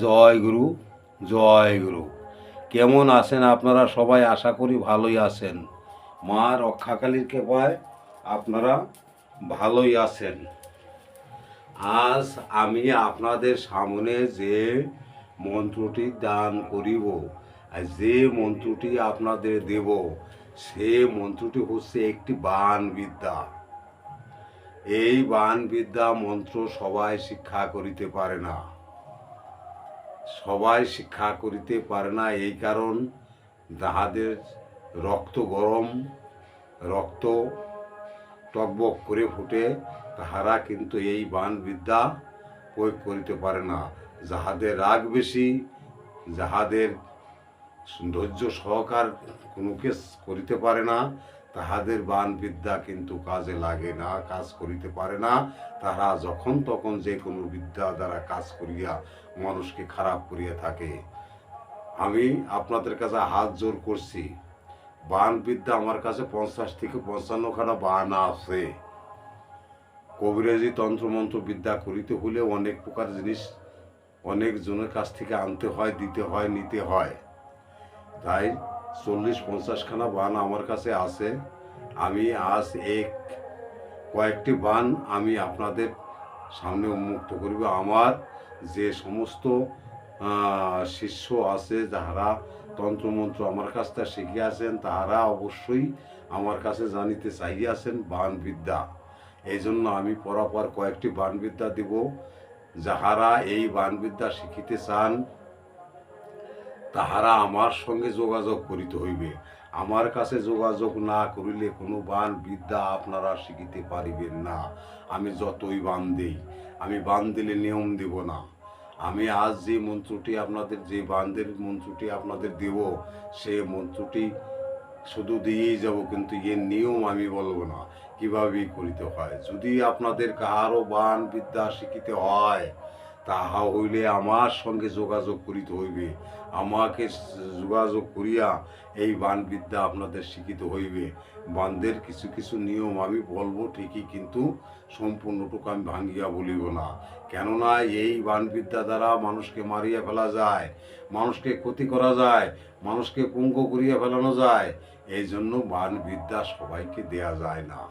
জয় গুরু জয় গুরু। কেমন আছেন আপনারা? সবাই আশা করি ভালোই আছেন। মা রক্ষাকালীর কৃপায় আপনারা ভালোই আছেন। আজ আমি আপনাদের সামনে যে মন্ত্রটি দান করিব, আর যে মন্ত্রটি আপনাদের দেব, সে মন্ত্রটি হচ্ছে একটি বান বিদ্যা এই বান বিদ্যা মন্ত্র সবাই শিক্ষা করিতে পারে না। সবাই শিক্ষা করিতে পারে না। এই কারণ যাহাদের রক্ত গরম, রক্ত টকবক করে ফুটে, তাহারা কিন্তু এই বান বিদ্যা প্রয়োগ করিতে পারে না। যাহাদের রাগ বেশি, যাহাদের ধৈর্য সহকার কোনো কেস করিতে পারে না তাহাদের বান বিদ্যা কিন্তু কাজে লাগে না, কাজ করিতে পারে না। তারা যখন তখন যে কোনো বিদ্যা দ্বারা কাজ করিয়া মানুষকে খারাপ করিয়া থাকে। আমি আপনাদের কাছে হাত জোর করছি। বান বিদ্যা আমার কাছে পঞ্চাশ থেকে পঞ্চান্নখানা বান আছে। কবিরাজি তন্ত্রমন্ত্র বিদ্যা করিতে হলে অনেক প্রকার জিনিস অনেক জনের কাছ থেকে আনতে হয়, দিতে হয়, নিতে হয়। তাই চল্লিশ পঞ্চাশখানা বান আমার কাছে আছে। আমি আজ এক, কয়েকটি বান আমি আপনাদের সামনে উন্মুক্ত করিব। আমার যে সমস্ত শিষ্য আছে, যাহারা তন্ত্রমন্ত্র আমার কাছ থেকে শিখিয়াছেন, তাহারা অবশ্যই আমার কাছে জানিতে চাহিয়াছেন বান বিদ্যা এই জন্য আমি পরাপর কয়েকটি বান বিদ্যা দিব। যাহারা এই বান বিদ্যা শিখিতে চান তাহারা আমার সঙ্গে যোগাযোগ করিতে হইবে। আমার কাছে যোগাযোগ না করিলে কোনো বান বিদ্যা আপনারা শিখিতে পারিবেন না। আমি যতই বান দেই, আমি বান দিলে নিয়ম দেব না। আমি আজ যে মন্ত্রটি আপনাদের, যে বানদের মন্ত্রটি আপনাদের দেব, সে মন্ত্রটি শুধু দিয়েই যাব, কিন্তু এর নিয়ম আমি বলব না। কীভাবে করিতে হয়? যদি আপনাদের কাহারও বান বিদ্যা শিখিতে হয়, তাহা হইলে আমার সঙ্গে যোগাযোগ করিতে হইবে। আমাকে যোগাযোগ করিয়া এই বান বিদ্যা আপনাদের শিক্ষিত হইবে। বানদের কিছু কিছু নিয়ম আমি বলব ঠিকই, কিন্তু সম্পূর্ণটুকু আমি ভাঙ্গিয়া বলিব না। কেননা এই বান বিদ্যা দ্বারা মানুষকে মারিয়া ফেলা যায়, মানুষকে ক্ষতি করা যায়, মানুষকে পুঙ্গ করিয়া ফেলানো যায়। এই জন্য বানবিদ্যা সবাইকে দেয়া যায় না।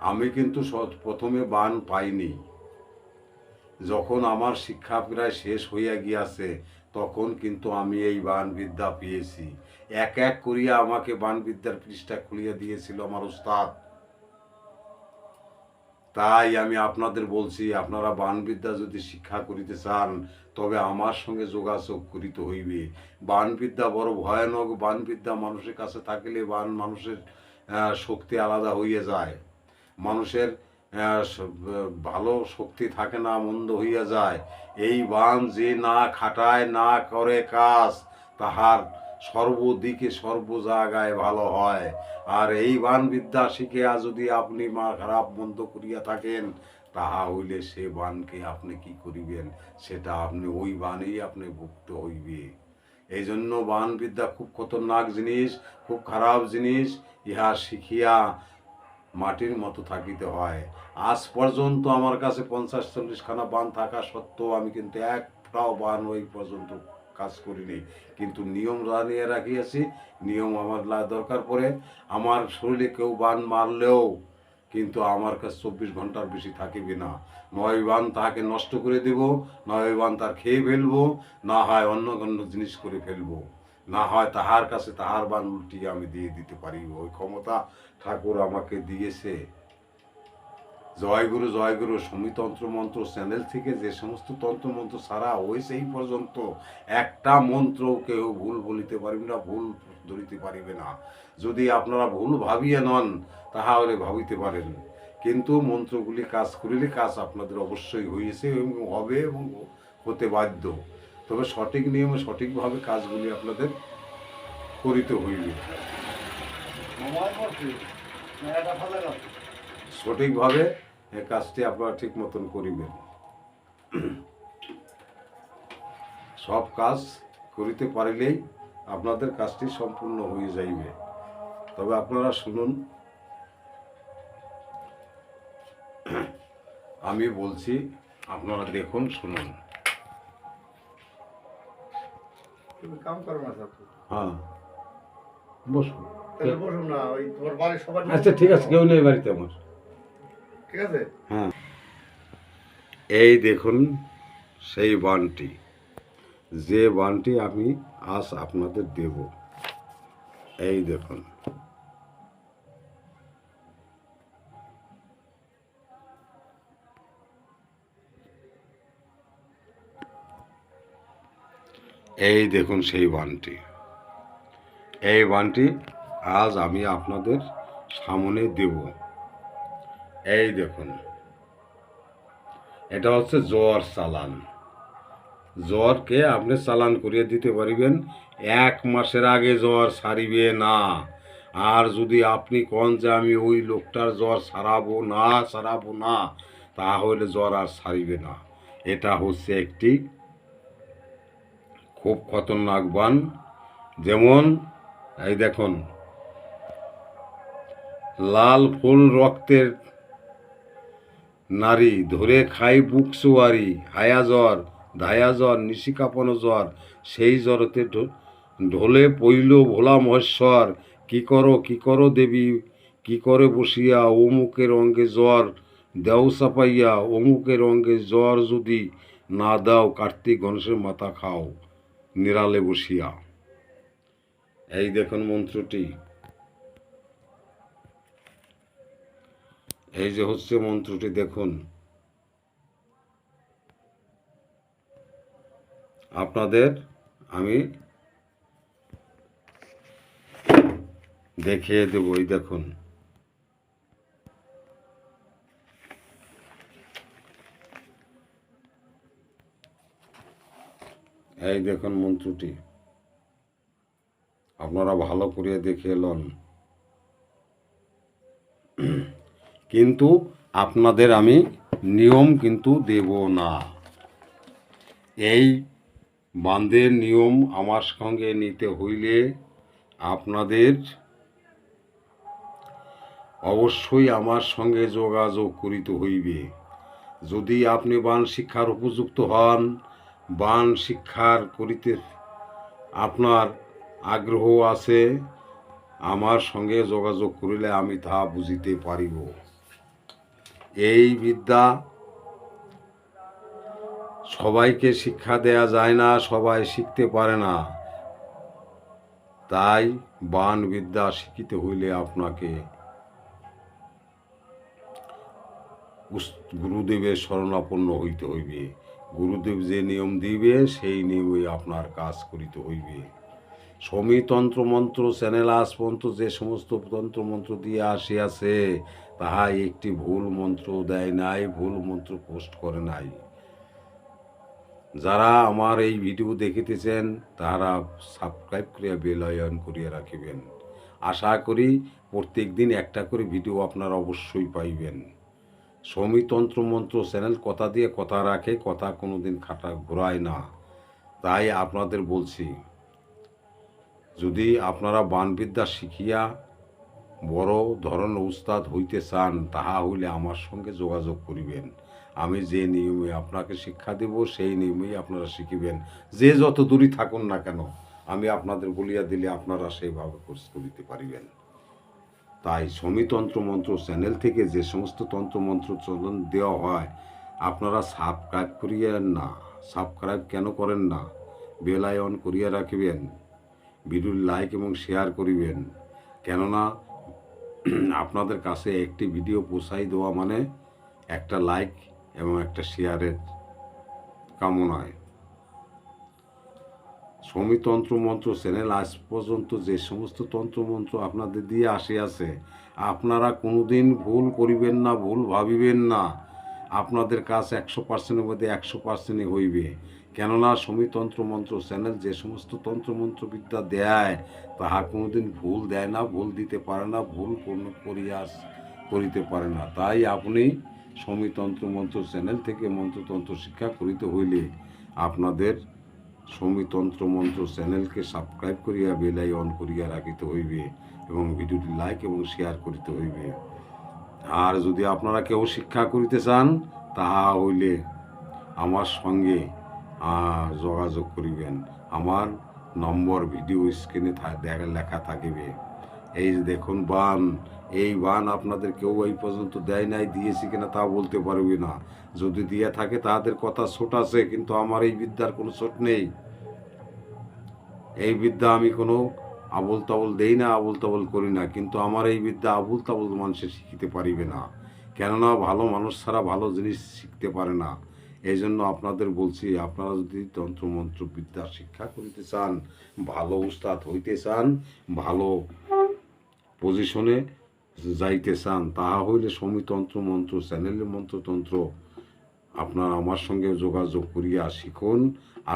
আমি কিন্তু স- প্রথমে বান পাইনি। যখন আমার শিক্ষা প্রায় শেষ হইয়া গিয়াছে তখন কিন্তু আমি এই বান বিদ্যা পেয়েছি। এক এক করিয়া আমাকে বানবিদ্যার পৃষ্ঠা খুলিয়া দিয়েছিল আমার উস্তাদ তাই আমি আপনাদের বলছি, আপনারা বানবিদ্যা যদি শিক্ষা করিতে চান, তবে আমার সঙ্গে যোগাযোগ করিতে হইবে। বান বিদ্যা বড় ভয়ানক বান বিদ্যা মানুষের কাছে থাকিলে বান মানুষের শক্তি আলাদা হইয়া যায়। মানুষের ভালো শক্তি থাকে না, মন্দ হইয়া যায়। এই বান যে না খাটায়, না করে কাজ, তাহার সর্বদিকে সর্ব জায়গায় ভালো হয়। আর এই বান বিদ্যা শিখিয়া যদি আপনি মা খারাপ মন্দ করিয়া থাকেন, তাহা হইলে সে বানকে আপনি কি করিবেন? সেটা আপনি, ওই বানেই আপনি ভুক্ত হইবে। এই জন্য বান বিদ্যা খুব খতরনাক জিনিস, খুব খারাপ জিনিস, ইহা শিখিয়া মাটির মতো থাকিতে হয়। আজ পর্যন্ত আমার কাছে পঞ্চাশ, চল্লিশখানা বান থাকা সত্ত্বেও আমি কিন্তু একটাও বান ওই পর্যন্ত কাজ করিনি। কিন্তু নিয়ম জানিয়ে রাখিয়াছি, নিয়ম আমার দরকার পড়ে। আমার শরীরে কেউ বান মারলেও কিন্তু আমার কাছে চব্বিশ ঘণ্টার বেশি থাকিবে না। নয় বান তাহাকে নষ্ট করে দেব, নয় বান তার খেয়ে ফেলব, না হয় অন্য অন্য জিনিস করে ফেলব। না হয় তাহার কাছে তাহার বান উল্টিয়ে আমি দিয়ে দিতে পারি। ওই ক্ষমতা ঠাকুর আমাকে দিয়েছে। জয়গুরু জয়গুরু সমিতন্ত্র মন্ত্র চ্যানেল থেকে যে সমস্ত তন্ত্র মন্ত্র সারা হয়েছে এই পর্যন্ত একটা মন্ত্র কেউ ভুল বলিতে পারবে না ভুল ধরিতে পারিবে না। যদি আপনারা ভুল ভাবিয়ে নন তাহলে ভাবিতে পারেন। কিন্তু মন্ত্রগুলি কাজ করিলে কাজ আপনাদের অবশ্যই হয়েছে এবং হবে এবং হতে বাধ্য। তবে সঠিক নিয়মে সঠিকভাবে কাজগুলি আপনাদের করিতে হইবে। সঠিকভাবে এই কাজটি আপনারা ঠিক মতন করিবেন। সব কাজ করিতে পারিলেই আপনাদের কাজটি সম্পূর্ণ হয়ে যাইবে। তবে আপনারা শুনুন আমি বলছি আপনারা দেখুন শুনুন। হ্যাঁ। বসুন। না ওই তোমার বাড়ির সবার আচ্ছা ঠিক আছে কেউ নেই বাড়িতে আমার। হ্যাঁ। এই দেখুন সেই বানটি। যে বানটি আমি আজ আপনাদের দেব। এই দেখুন। এই দেখুন সেই বানটি। এই বানটি আজ আমি আপনাদের সামনে দেব। এই দেখুন। এটা হচ্ছে জ্বর চালান জ্বরকে আপনি চালান করিয়ে দিতে পারিবেন, এক মাসের আগে জ্বর সারিবে না। আর যদি আপনি কন যে আমি ওই লোকটার জ্বর সারাবো না সারাবো না, তাহলে জ্বর আর সারিবে না। এটা হচ্ছে একটি খুব খতরনাক বান। যেমন, এই দেখুন, লাল ফুল রক্তের নারী ধরে খাই বুক সুয়ারি, হায়া জ্বর, ধায়া জ্বর নিশি কাঁপানো জ্বর, সেই জ্বরতে ঢোলে পইল ভোলা মহেশ্বর, কি করো কি করো দেবী? কি করে বসিয়া অমুকের অঙ্গে জ্বর? দেও চাপাইয়া অমুকের অঙ্গে জ্বর যদি না দাও, কার্তিক গণেশের মাথা খাও। নিরালে বসিয়া। এই দেখুন মন্ত্রটি। এই যে হচ্ছে মন্ত্রটি, দেখুন। আপনাদের আমি দেখিয়ে দেব, এই দেখুন। এই দেখুন মন্ত্রটি। আপনারা ভালো করে দেখে লন। কিন্তু আপনাদের আমি নিয়ম কিন্তু দেব না। এই বান্ধের নিয়ম আমার সঙ্গে নিতে হইলে আপনাদের অবশ্যই আমার সঙ্গে যোগাযোগ করিতে হইবে। যদি আপনি বান শিক্ষার উপযুক্ত হন বান শিক্ষার করিতে আপনার আগ্রহ আছে, আমার সঙ্গে যোগাযোগ করিলে আমি তাহা বুঝিতে পারিব। এই বিদ্যা সবাইকে শিক্ষা দেয়া যায় না, সবাই শিখতে পারে না। তাই বান বিদ্যা শিখিতে হইলে আপনাকে গুরুদেবের শরণাপন্ন হইতে হইবে। গুরুদেব যে নিয়ম দিবে, সেই নিয়মে আপনার কাজ করিতে হইবে। সমী তন্ত্র মন্ত্র চ্যানেল আজ পর্যন্ত যে সমস্ত তন্ত্র মন্ত্র দিয়ে আসিয়াছে তাহা একটি ভুল মন্ত্র দেয় নাই, ভুল মন্ত্র পোস্ট করে নাই। যারা আমার এই ভিডিও দেখিতেছেন, তাহারা সাবস্ক্রাইব করিয়া বেল আইকন করিয়া রাখিবেন। আশা করি প্রত্যেক দিন একটা করে ভিডিও আপনারা অবশ্যই পাইবেন। সমিতন্ত্র মন্ত্র চ্যানেল কথা দিয়ে কথা রাখে, কথা কোনো দিন খাটা ঘোরায় না। তাই আপনাদের বলছি, যদি আপনারা বানবিদ্যা শিখিয়া বড় ধরনের উস্তাদ হইতে চান, তাহা হইলে আমার সঙ্গে যোগাযোগ করিবেন। আমি যে নিয়মে আপনাকে শিক্ষা দেব, সেই নিয়মেই আপনারা শিখিবেন। যে যত দূরই থাকুন না কেন, আমি আপনাদের বলিয়া দিলে আপনারা সেইভাবে কোর্স করিতে পারিবেন। তাই সমিতন্ত্র মন্ত্র চ্যানেল থেকে যে সমস্ত তন্ত্রমন্ত্র চলন দেওয়া হয়, আপনারা সাবস্ক্রাইব করিয়েন না। সাবস্ক্রাইব কেন করেন না? বেল আইকন করিয়া রাখিবেন। ভিডিও লাইক এবং শেয়ার করিবেন। কেননা আপনাদের কাছে একটি ভিডিও পৌঁছাই দেওয়া মানে একটা লাইক এবং একটা শেয়ারের কামনায়। সমিতন্ত্র মন্ত্র চ্যানেল আজ পর্যন্ত যে সমস্ত তন্ত্রমন্ত্র আপনাদের দিয়ে আসিয়াছে আপনারা কোনোদিন ভুল করিবেন না, ভুল ভাবিবেন না। আপনাদের কাজ একশো পার্সেন্টের মধ্যে একশো পার্সেন্টই হইবে। কেননা সমিতন্ত্র মন্ত্র চ্যানেল যে সমস্ত তন্ত্রমন্ত্র বিদ্যা দেয় তাহা কোনোদিন ভুল দেয় না, ভুল দিতে পারে না, ভুল কোনো করিয়াস করিতে পারে না। তাই আপনি সমিতন্ত্র মন্ত্র চ্যানেল থেকে মন্ত্রতন্ত্র শিক্ষা করিতে হইলে আপনাদের সমিতন্ত্র মন্ত্র চ্যানেলকে সাবস্ক্রাইব করিয়া বেলাই অন করিয়া রাখিতে হইবে এবং ভিডিওটি লাইক এবং শেয়ার করিতে হইবে। আর যদি আপনারা কেউ শিক্ষা করিতে চান, তাহা হইলে আমার সঙ্গে যোগাযোগ করিবেন। আমার নম্বর ভিডিও স্ক্রিনে লেখা থাকিবে। এই দেখুন, বান। এই বান আপনাদের কেউ এই পর্যন্ত দেয় নাই, দিয়েছি কিনা তা বলতে পারবি না। যদি দিয়ে থাকে তাদের কথা ছোট আছে, কিন্তু আমার এই বিদ্যার কোনো ছোট নেই। এই বিদ্যা আমি কোনো আবল তাবল দেই না আবল তাবল করি না, কিন্তু আমার এই বিদ্যা আবুল তাবল মানুষের শিখিতে পারিবে না। কেননা ভালো মানুষ ছাড়া ভালো জিনিস শিখতে পারে না। এই জন্য আপনাদের বলছি, আপনারা যদি তন্ত্রমন্ত্র বিদ্যা শিক্ষা করিতে চান, ভালো উস্তাদ হইতে চান, ভালো পজিশনে যাইতে চান, তাহা হইলে সমিতন্ত্র মন্ত্র, চ্যানেলের মন্ত্রতন্ত্র আপনারা আমার সঙ্গে যোগাযোগ করিয়া শিখুন।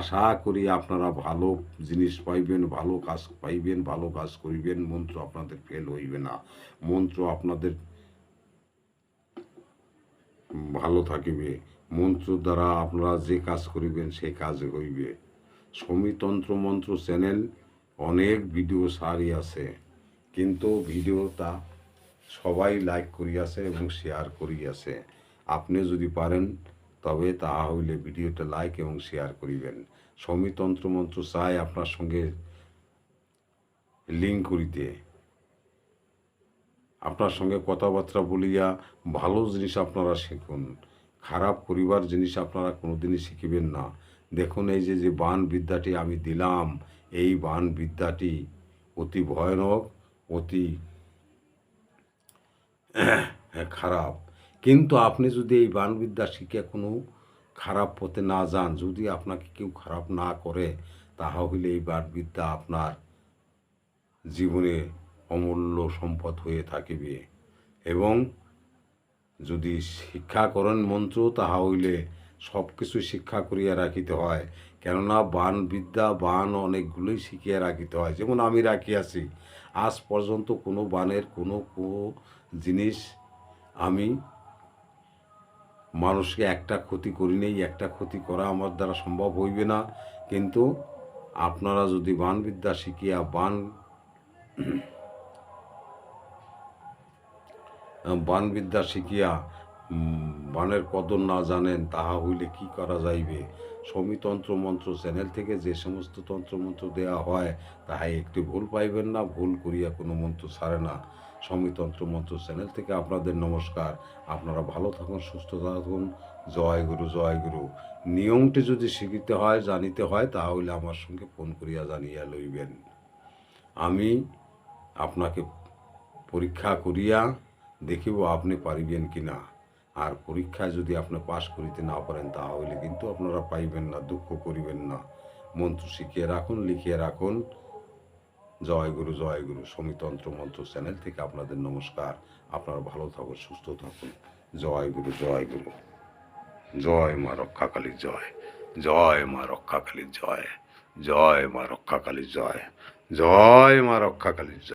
আশা করি আপনারা ভালো জিনিস পাইবেন, ভালো কাজ পাইবেন, ভালো কাজ করিবেন, মন্ত্র আপনাদের ফেল হইবে না। মন্ত্র আপনাদের ভালো থাকিবে। মন্ত্র দ্বারা আপনারা যে কাজ করিবেন সেই কাজ হইবে। সমিতন্ত্র মন্ত্র চ্যানেল অনেক ভিডিও সারি আছে, কিন্তু ভিডিওটা সবাই লাইক করিয়াছে এবং শেয়ার করিয়াছে। আপনি যদি পারেন, তবে তাহা হইলে ভিডিওটা লাইক এবং শেয়ার করিবেন। সমিতন্ত্র মন্ত্র চাই আপনার সঙ্গে লিঙ্ক করিতে। আপনার সঙ্গে কথাবার্তা বলিয়া ভালো জিনিস আপনারা শিখুন। খারাপ করিবার জিনিস আপনারা কোনোদিনই শিখিবেন না। দেখুন এই যে যে বান বিদ্যাটি আমি দিলাম, এই বান বিদ্যাটি অতি ভয়ানক, অতি খারাপ। কিন্তু আপনি যদি এই বানবিদ্যা শিখে কোনো খারাপ পথে না যান, যদি আপনাকে কেউ খারাপ না করে তাহা হইলে এই বানবিদ্যা আপনার জীবনে অমূল্য সম্পদ হয়ে থাকিবে। এবং যদি শিক্ষা করেন মন্ত্র তাহা হইলে সব কিছু শিক্ষা করিয়া রাখিতে হয়। কেননা বান বিদ্যা বান অনেকগুলোই শিখিয়া রাখিতে হয়। যেমন আমি রাখিয়াছি, আজ পর্যন্ত কোনো বানের কোনো কোনো জিনিস আমি মানুষকে একটা ক্ষতি করি নেই, একটা ক্ষতি করা আমার দ্বারা সম্ভব হইবে না। কিন্তু আপনারা যদি বানবিদ্যা শিখিয়া বান বানবিদ্যা শিখিয়া বানের কদর না জানেন, তাহা হইলে কি করা যাইবে? সমিতন্ত্র মন্ত্র চ্যানেল থেকে যে সমস্ত তন্ত্রমন্ত্র দেয়া হয়, তাহাই একটি ভুল পাইবেন না, ভুল করিয়া কোনো মন্ত্র ছাড়ে না। সমিতন্ত্র মন্ত্র চ্যানেল থেকে আপনাদের নমস্কার। আপনারা ভালো থাকুন, সুস্থ থাকুন। জয় গুরু জয় গুরু। নিয়মটি যদি শিখিতে হয়, জানিতে হয়, তাহলে আমার সঙ্গে ফোন করিয়া জানিয়া লইবেন। আমি আপনাকে পরীক্ষা করিয়া দেখিব আপনি পারিবেন কি না। আর পরীক্ষায় যদি আপনি পাশ করিতে না পারেন, তাহলে কিন্তু আপনারা পাইবেন না, দুঃখ করিবেন না। মন্ত্র শিখিয়ে রাখুন, লিখিয়ে রাখুন। জয় গুরু জয় গুরু। সমিতন্ত্র মন্ত্র চ্যানেল থেকে আপনাদের নমস্কার। আপনারা ভালো থাকুন, সুস্থ থাকুন। জয় গুরু জয় গুরু। জয় মা রক্ষাকালীর জয়। জয় মা রক্ষাকালীর জয়। জয় মা রক্ষাকালীর জয়। জয় মা রক্ষাকালীর জয়।